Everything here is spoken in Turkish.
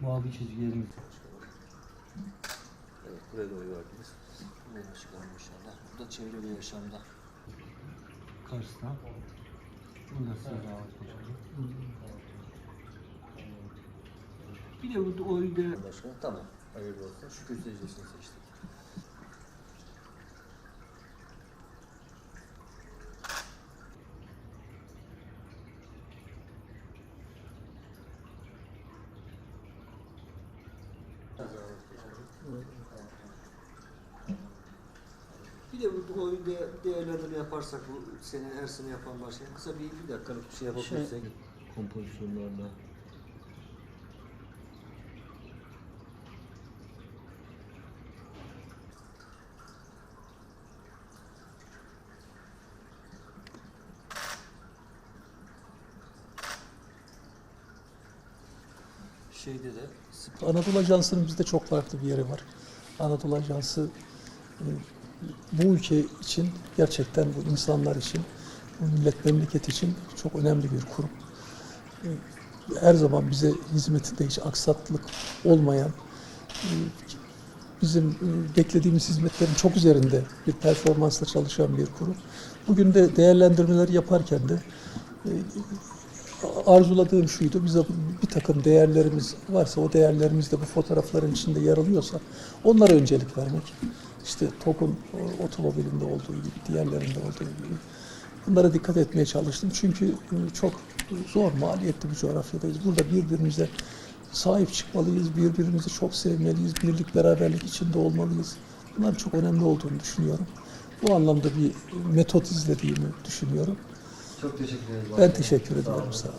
Mavi çizgilerimiz. Evet buraya doğru verdiniz. Buraya çıkalım inşallah. Bu da çevre ve yaşamda. Karşısına. Bunu da size davet edeceğim. Bir de bu oyda Başkanım tamam. Hayırlı olsun. Şükür secdesini seçtik. Bir de bu oyun de, değerlendirme yaparsak bu senin her sene yapan başkan kısa bir, bir dakikalık bir şey yapabilirsek. Kompozisyonlarla şeyde de Anadolu Ajansı'nın bizde çok farklı bir yeri var. Anadolu Ajansı e, bu ülke için gerçekten bu insanlar için, bu millet memleket için çok önemli bir kurum. E, Her zaman bize hizmetinde hiç aksatlık olmayan, e, bizim beklediğimiz hizmetlerin çok üzerinde bir performansla çalışan bir kurum. Bugün de değerlendirmeleri yaparken de arzuladığım şuydu. Bize bir takım değerlerimiz varsa o değerlerimiz de bu fotoğrafların içinde yer alıyorsa onlara öncelik vermek. İşte TOK'un otomobilinde olduğu gibi, diğerlerinde olduğu gibi. Bunlara dikkat etmeye çalıştım. Çünkü e, çok zor, maliyetli bir coğrafyadayız. Burada birbirimize sahip çıkmalıyız, birbirimizi çok sevmeliyiz, birlik, beraberlik içinde olmalıyız. Bunların çok önemli olduğunu düşünüyorum. Bu anlamda bir metot izlediğimi düşünüyorum. çok teşekkür ederiz. Ben teşekkür ediyorum. Sağ olun.